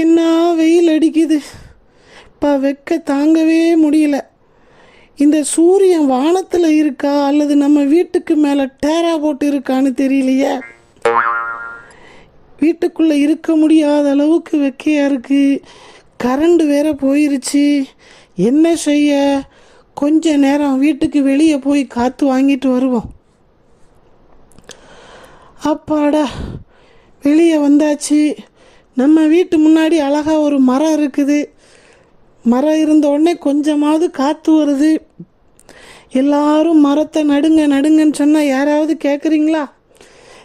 என்ன வெயில் அடிக்குது. இப்போ வெக்க தாங்கவே முடியல. இந்த சூரியன் வானத்தில் இருக்கா அல்லது நம்ம வீட்டுக்கு மேலே டேரா போட்டு இருக்கான்னு தெரியலையே? வீட்டுக்குள்ளே இருக்க முடியாத அளவுக்கு வெக்கையாக இருக்குது கரண்ட் வேற போயிருச்சு. என்ன செய்ய? கொஞ்ச நேரம் வீட்டுக்கு வெளியே போய் காற்று வாங்கிட்டு வருவோம். அப்பாடா வெளியே வந்தாச்சு. நம்ம வீட்டு முன்னாடி அழகாக ஒரு மரம் இருக்குது. மரம் இருந்த உடனே கொஞ்சமாவது காற்று வருது. எல்லாரும் மரத்தை நடுங்க நடுங்கன்னு சொன்னால் யாராவது கேட்குறீங்களா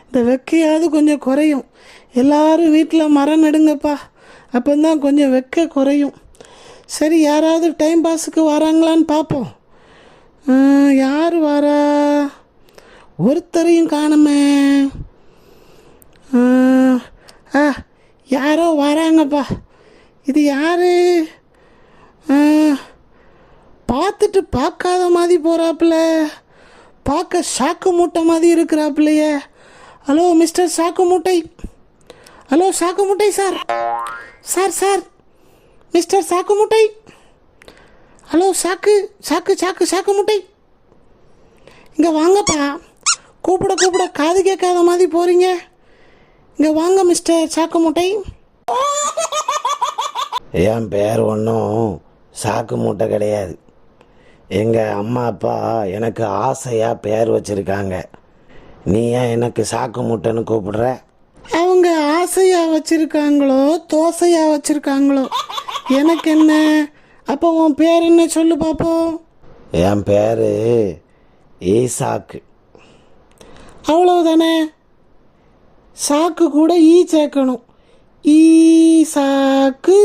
இந்த வெக்கையாவது கொஞ்சம் குறையும். எல்லாரும் வீட்டில் மரம் நடுங்கப்பா. அப்போந்தான் கொஞ்சம் வெக்க குறையும். சரி யாராவது டைம் பாஸுக்கு வராங்களான்னு பார்ப்போம் யார் வரா? ஒருத்தரையும் காணுமே. ஆ, ஆ யாரோ வராங்கப்பா. இது யார்? பார்த்துட்டு பார்க்காத மாதிரி போகிறாப்புல பார்க்க சாக்கு மூட்டை மாதிரி இருக்கிறாப்புலையே. ஹலோ மிஸ்டர் சாக்கு மூட்டை. ஹலோ சாக்கு மூட்டை சார். Sir sir. மிஸ்டர் சாக்கு மூட்டை. ஹலோ சாக்கு சாக்கு சாக்கு சாக்கு மூட்டை. இங்கே வாங்கப்பா. கூப்பிட கூப்பிட காது கேட்காத மாதிரி போகிறீங்க இங்கே வாங்க மிஸ்டர் சாக்கு மூட்டை என் பேர் ஒன்றும் சாக்கு மூட்டை கிடையாது. எங்கள் அம்மா அப்பா எனக்கு ஆசையாக பேர் வச்சுருக்காங்க. நீ ஏன் எனக்கு சாக்கு மூட்டைன்னு கூப்பிடுற? அவங்க ஆசையாக வச்சுருக்காங்களோ தோசையாக வச்சுருக்காங்களோ எனக்கு என்ன? அப்போ உன் பேர் என்ன சொல்லு பார்ப்போம் என் பேர் ஈசாக்கு. அவ்வளவுதானே? சாக்கு கூட ஈ சேர்க்கணும். ஈ சாக்கு.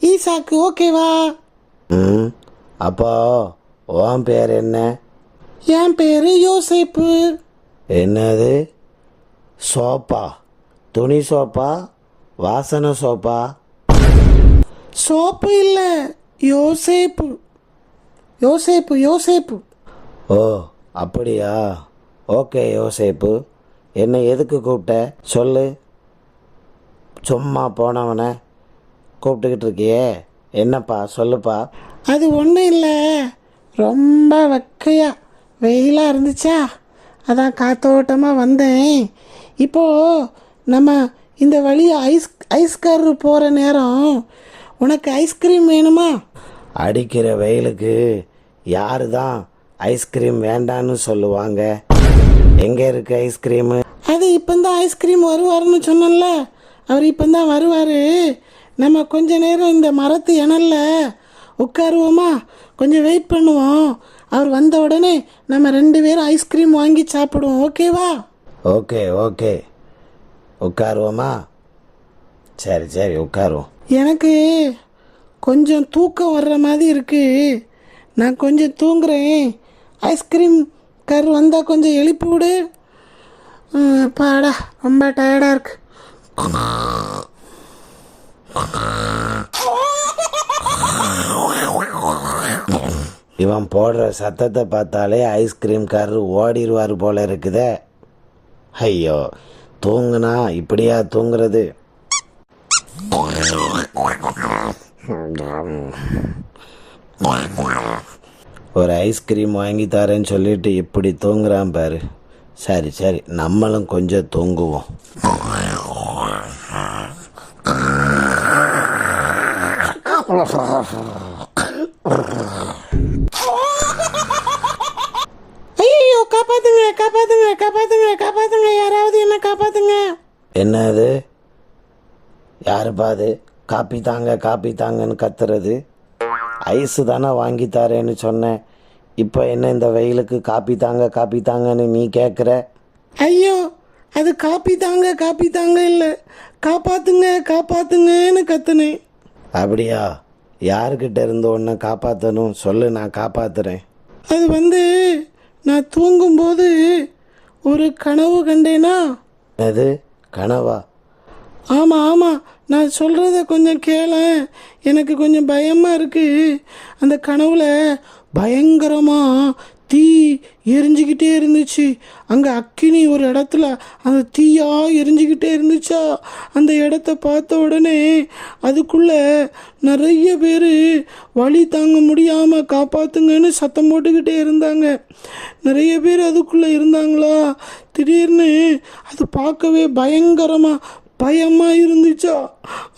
ஈ சாக்கு ஓகேவா? ம் அப்போ உன் பேர் என்ன? என் பேர் யோசேப்பு. என்னது? சோப்பா? துணி சோப்பா? வாசனை சோப்பா? சோப்பு இல்லை யோசேப்பு. யோசேப்பு யோசேப்பு. ஓ அப்படியா? ஓகே யோசேப்பு. என்னை எதுக்கு கூப்பிட்ட? சொல்லு. சும்மா போனவனை கூப்பிட்டுக்கிட்டு இருக்கியே. என்னப்பா? சொல்லுப்பா. அது ஒன்றும் இல்லை. ரொம்ப வெக்கையா வெயிலாக இருந்துச்சா? அதான் காத்தோட்டமாக வந்தேன். இப்போது நம்ம இந்த வழியை ஐஸ் ஐஸ்கார் போகிற நேரம். உனக்கு ஐஸ்கிரீம் வேணுமா? அடிக்கிற வெயிலுக்கு யாரு தான் ஐஸ்கிரீம் வேண்டான்னு சொல்லுவாங்க. எங்கே இருக்கு ஐஸ்கிரீமு அது இப்போ தான் ஐஸ்கிரீம் வருவாருன்னு சொன்னேன்ல. அவர் இப்போ தான் வருவார். நம்ம கொஞ்ச நேரம் இந்த மரத்து இணல்ல உட்காருவோமா? கொஞ்சம் வெயிட் பண்ணுவோம். அவர் வந்த உடனே நம்ம ரெண்டு பேரும் ஐஸ்கிரீம் வாங்கி சாப்பிடுவோம். ஓகேவா ஓகே ஓகே உட்காருவோமா? சரி சரி உட்காருவோம். எனக்கு கொஞ்சம் தூக்கம் வர்ற மாதிரி இருக்கு. நான் கொஞ்சம் தூங்குறேன். ஐஸ்கிரீம் கர் வந்தால் கொஞ்சம் எழுப்பி விடு. பாடா ரொம்ப டயர்டாக இருக்கு. இவன் போடுற சத்தத்தை பார்த்தாலே ஐஸ்கிரீம்காரர் ஓடிடுவார் போல இருக்குதே. ஐயோ தூங்குனா இப்படியா தூங்குறது? ஒரு ஐஸ்கிரீம் வாங்கி தரேன்னு சொல்லிட்டு இப்படி தூங்குறான் பாரு. சரி சரி. நம்மளும் கொஞ்சம் தூங்குவோம். ஐயோ காப்பாத்துங்க காப்பாத்துங்க காப்பாத்துங்க காப்பாத்துங்க. யாராவது என்ன காப்பாத்துங்க. என்னது? யாருப்பா அது? காப்பி தாங்க காப்பி தாங்கன்னு கத்துறது. ஐஸு தானே வாங்கி தரேன்னு சொன்னேன். இப்போ என்ன இந்த வெயிலுக்கு காப்பி தாங்க காப்பி தாங்கன்னு நீ கேட்குற ஐயோ அது காப்பி தாங்க காப்பி தாங்க இல்லை. காப்பாத்துங்க காப்பாத்துங்கன்னு கத்துனேன். அப்படியா? யாருக்கிட்ட இருந்து ஒன்று காப்பாற்றணும் சொல்லு நான் காப்பாத்துறேன். அது வந்து நான் தூங்கும்போது ஒரு கனவு கண்டேனா? அது கனவா? ஆமாம் ஆமாம் நான் சொல்கிறத கொஞ்சம் கேளேன். எனக்கு கொஞ்சம் பயமாக இருக்குது அந்த கனவுல பயங்கரமாக தீ எரிஞ்சுக்கிட்டே இருந்துச்சு. அங்கே அக்கினி ஒரு இடத்துல அந்த தீயாக எரிஞ்சுக்கிட்டே இருந்துச்சா? அந்த இடத்த பார்த்த உடனே அதுக்குள்ளே நிறைய பேர் வழி தாங்க முடியாமல் காப்பாற்றுங்கன்னு சத்தம் போட்டுக்கிட்டே இருந்தாங்க. நிறைய பேர் அதுக்குள்ளே இருந்தாங்களா? திடீர்னு அது பார்க்கவே பயங்கரமாக பயமாக இருந்துச்சா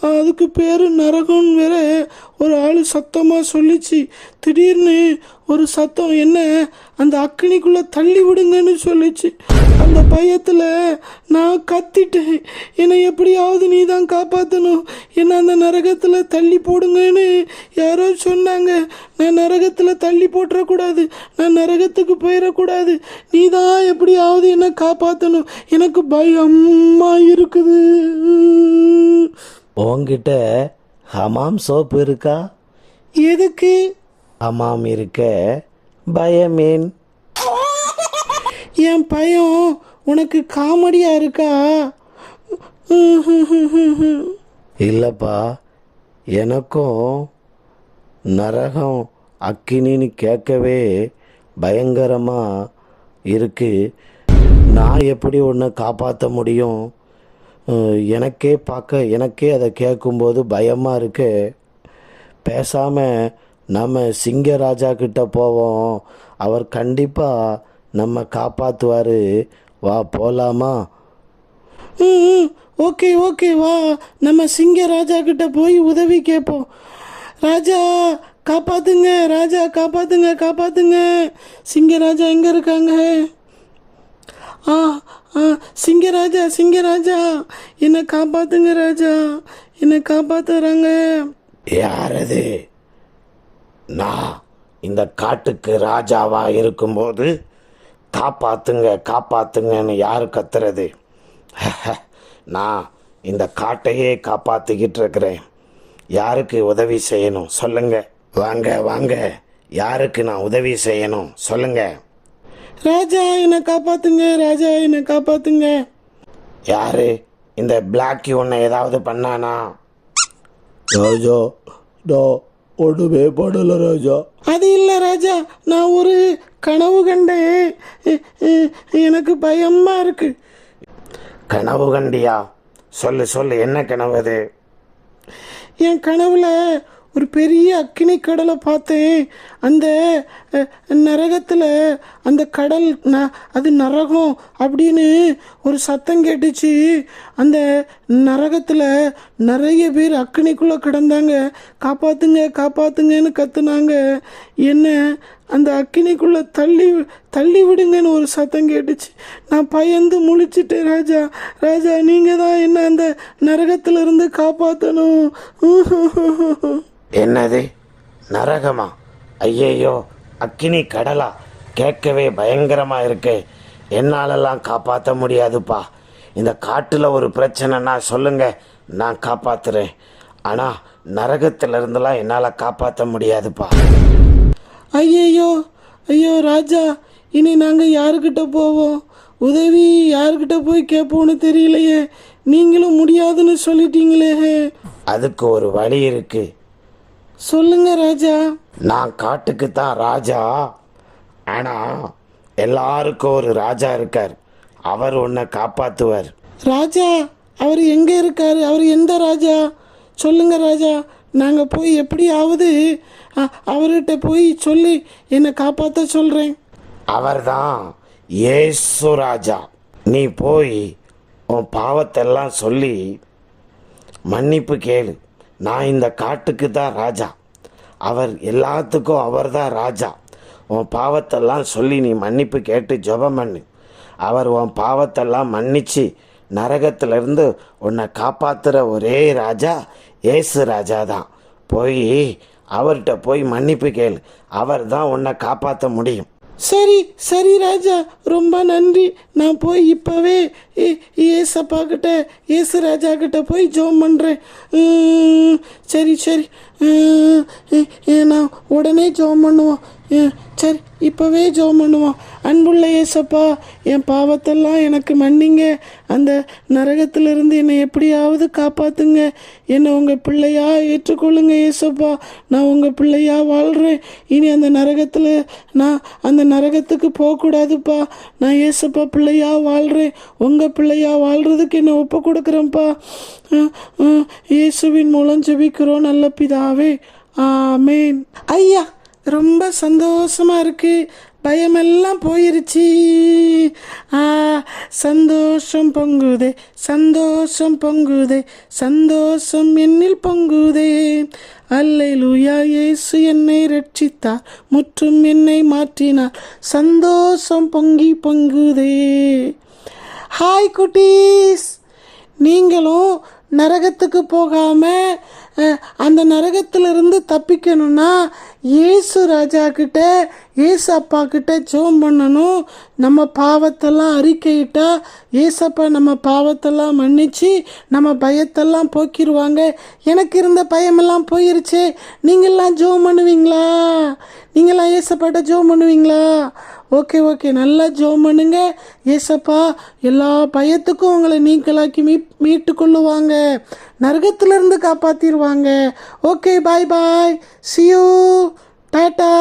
அதுக்கு பேர் நரகம்னு வேற. ஒரு ஆள் சத்தமாக சொல்லிச்சு. திடீர்னு ஒரு சத்தம் என்ன? அந்த அக்னிக்குள்ளே தள்ளி விடுங்கன்னு சொல்லிச்சு. அந்த பயத்தில் நான் கத்திட்டேன். என்னை எப்படியாவது நீ தான் காப்பாற்றணும் என்னை அந்த நரகத்தில் தள்ளி போடுங்கன்னு யாரோ சொன்னாங்க. நான் நரகத்தில் தள்ளி போட்டுறக்கூடாது நான் நரகத்துக்கு போயிடக்கூடாது நீ தான் எப்படியாவது என்னை காப்பாற்றணும் எனக்கு பயமா இருக்குது. உன்கிட்ட ஹமாம் சோப்பு இருக்கா? எதுக்கு? ஹமாம் இருக்க பயமேன் என் பயம் உனக்கு காமெடியாக இருக்கா? இல்லைப்பா எனக்கும் நரகம் அக்கினின்னு கேட்கவே பயங்கரமாக இருக்கு. நான் எப்படி உன்னை காப்பாற்ற முடியும்? எனக்கே பார்க்க எனக்கே அதை கேட்கும்போது பயமாக இருக்கு. பேசாமல் நம்ம சிங்கராஜா கிட்ட போவோம். அவர் கண்டிப்பாக நம்ம காப்பாற்றுவார் வா போகலாமா ம், ஓகே ஓகே வா. நம்ம சிங்க ராஜா கிட்ட போய் உதவி கேட்போம் ராஜா காப்பாத்துங்க ராஜா காப்பாத்துங்க காப்பாத்துங்க. சிங்க ராஜா எங்க இருக்காங்க? ஆ ஆ சிங்கராஜா சிங்கராஜா என்னை காப்பாத்துங்க ராஜா. என்னை காப்பாத்துறாங்க. யாரது நான் இந்த காட்டுக்கு ராஜாவா இருக்கும்போது காப்பாத்துங்க காப்பாத்துங்கன்னு யார் கத்துறது? நான் இந்த காட்டையே காப்பாத்திக்கிட்டு இருக்கிறேன். யாருக்கு உதவி செய்யணும்? சொல்லுங்க. வாங்க வாங்க. யாருக்கு நான் உதவி செய்யணும்? சொல்லுங்க. ராஜா என்னை காப்பாத்துங்க. ராஜா என்னை காப்பாத்துங்க. யாரு? இந்த பிளாக்கி உன்னை ஏதாவது பண்ணானா? ராஜா டோ ஒன்றுமே பண்ணல ராஜா. அது இல்லை ராஜா நான் ஒரு கனவு கண்டேன். எனக்கு பயமா இருக்கு. கனவு கண்டியா? சொல்லு சொல்லு என்ன கனவு அது? என் கனவுல ஒரு பெரிய அக்கினி கடலை பார்த்தேன் அந்த நரகத்தில் அந்த கடல் ந அது நரகம் அப்படின்னு ஒரு சத்தம் கேட்டுச்சு. அந்த நரகத்தில் நிறைய பேர் அக்கினிக்குள்ளே கிடந்தாங்க. காப்பாத்துங்க காப்பாத்துங்கன்னு கத்துனாங்க. என்ன அந்த அக்கினிக்குள்ளே தள்ளி தள்ளி விடுங்கன்னு ஒரு சத்தம் கேட்டுச்சு. நான் பயந்து முழிச்சிட்டேன் ராஜா. ராஜா நீங்கள் தான் என்ன அந்த நரகத்திலிருந்து காப்பாற்றணும் என்னது? நரகமா? ஐயையோ அக்கினி கடலா? கேட்கவே பயங்கரமாக இருக்கே. என்னாலெல்லாம் காப்பாற்ற முடியாதுப்பா. இந்த காட்டில் ஒரு பிரச்சனைனா சொல்லுங்க நான் காப்பாற்றுறேன் ஆனால் நரகத்திலிருந்துலாம் என்னால் காப்பாற்ற முடியாதுப்பா. ஐயையோ ஐயோ ராஜா இனி நாங்கள் யாருக்கிட்ட போவோம்? உதவி யாருக்கிட்ட போய் கேட்போன்னு தெரியலையே. நீங்களும் முடியாதுன்னு சொல்லிட்டீங்களே. அதுக்கு ஒரு வழி இருக்கு. சொல்லுங்க ராஜா. நான் காட்டுக்கு தான் ராஜா. ஆனா எல்லாருக்கும் ஒரு ராஜா இருக்கார். அவர் உன்னை காப்பாத்துவார். ராஜா அவர் எங்கே இருக்காரு? அவர் எந்த ராஜா? சொல்லுங்க ராஜா. நாங்கள் போய் எப்படியாவது அவர்கிட்ட போய் சொல்லி என்னை காப்பாற்ற சொல்கிறேன் அவர்தான் ஏசு ராஜா. நீ போய் உன் பாவத்தெல்லாம் சொல்லி மன்னிப்பு கேளு. நான் இந்த காட்டுக்கு தான் ராஜா. அவர் எல்லாத்துக்கும் அவர் தான் ராஜா. உன் பாவத்தெல்லாம் சொல்லி நீ மன்னிப்பு கேட்டு ஜெபம் பண்ணு. அவர் உன் பாவத்தெல்லாம் மன்னிச்சு நரகத்திலிருந்து உன்னை காப்பாற்றுற ஒரே ராஜா. ஏசு ராஜா தான் போய் அவர்கிட்ட போய் மன்னிப்பு கேள். அவர் தான் உன்னை காப்பாற்ற முடியும். சரி சரி ராஜா ரொம்ப நன்றி. நான் போய் இப்போவே ஏசப்பா கிட்ட ஏசு ராஜா கிட்ட போய் ஜோம் பண்ணுறேன் சரி சரி. நான் உடனே ஜோம் பண்ணுவோம். சரி இப்போவே ஜோம் பண்ணுவோம். அன்புள்ள ஏசப்பா என் பாவத்தெல்லாம் எனக்கு மன்னிங்க. அந்த நரகத்திலிருந்து என்னை எப்படியாவது காப்பாற்றுங்க என்னை உங்கள் பிள்ளையா ஏற்றுக்கொள்ளுங்க ஏசப்பா நான் உங்கள் பிள்ளையா வாழ்கிறேன் இனி அந்த நரகத்தில் நான் அந்த நரகத்துக்கு போகக்கூடாதுப்பா. நான் ஏசப்பா பிள்ளையா வாழ்கிறேன் உங்கள் பிள்ளையா வாழ்கிறதுக்கு என்னை ஒப்பு கொடுக்குறேன்ப்பா. இயேசுவின் மூலம் ஜெபிக்கிறோம் நல்ல பிதாவே. ஆமேன். ஐயா ரொம்ப சந்தோஷமா இருக்கு. பயமெல்லாம் போயிருச்சு. ஆ சந்தோஷம் பொங்குதே சந்தோஷம் பொங்குதே சந்தோஷம் என்னில் பொங்குதே. அல்லேலூயா இயேசு என்னை ரட்சித்தார் முற்றும் என்னை மாற்றினார். சந்தோஷம் பொங்கி பொங்குதே. ஹாய் குட்டீஸ். நீங்களும் நரகத்துக்கு போகாமல் அந்த நரகத்திலிருந்து தப்பிக்கணும்னா இயேசு ராஜா கிட்ட இயேசு அப்பா கிட்ட ஜோம் பண்ணணும். நம்ம பாவத்தெல்லாம் அறிக்கையிட்டா ஏசப்பா நம்ம பாவத்தெல்லாம் மன்னிச்சு நம்ம பயத்தெல்லாம் போக்கிடுவாங்க எனக்கு இருந்த பயமெல்லாம் போயிருச்சு. நீங்கள்லாம் ஜோம் பண்ணுவீங்களா? நீங்களாம் ஏசப்பாட்ட ஜோம் பண்ணுவீங்களா? Okay okay. நல்லா ஜோம் பண்ணுங்க. ஏசப்பா எல்லா பயத்துக்கும் உங்களை நீக்கலாக்கி மீ மீட்டு கொள்ளுவாங்க நரகத்திலிருந்து காப்பாற்றிடுவாங்க okay bye bye see you tata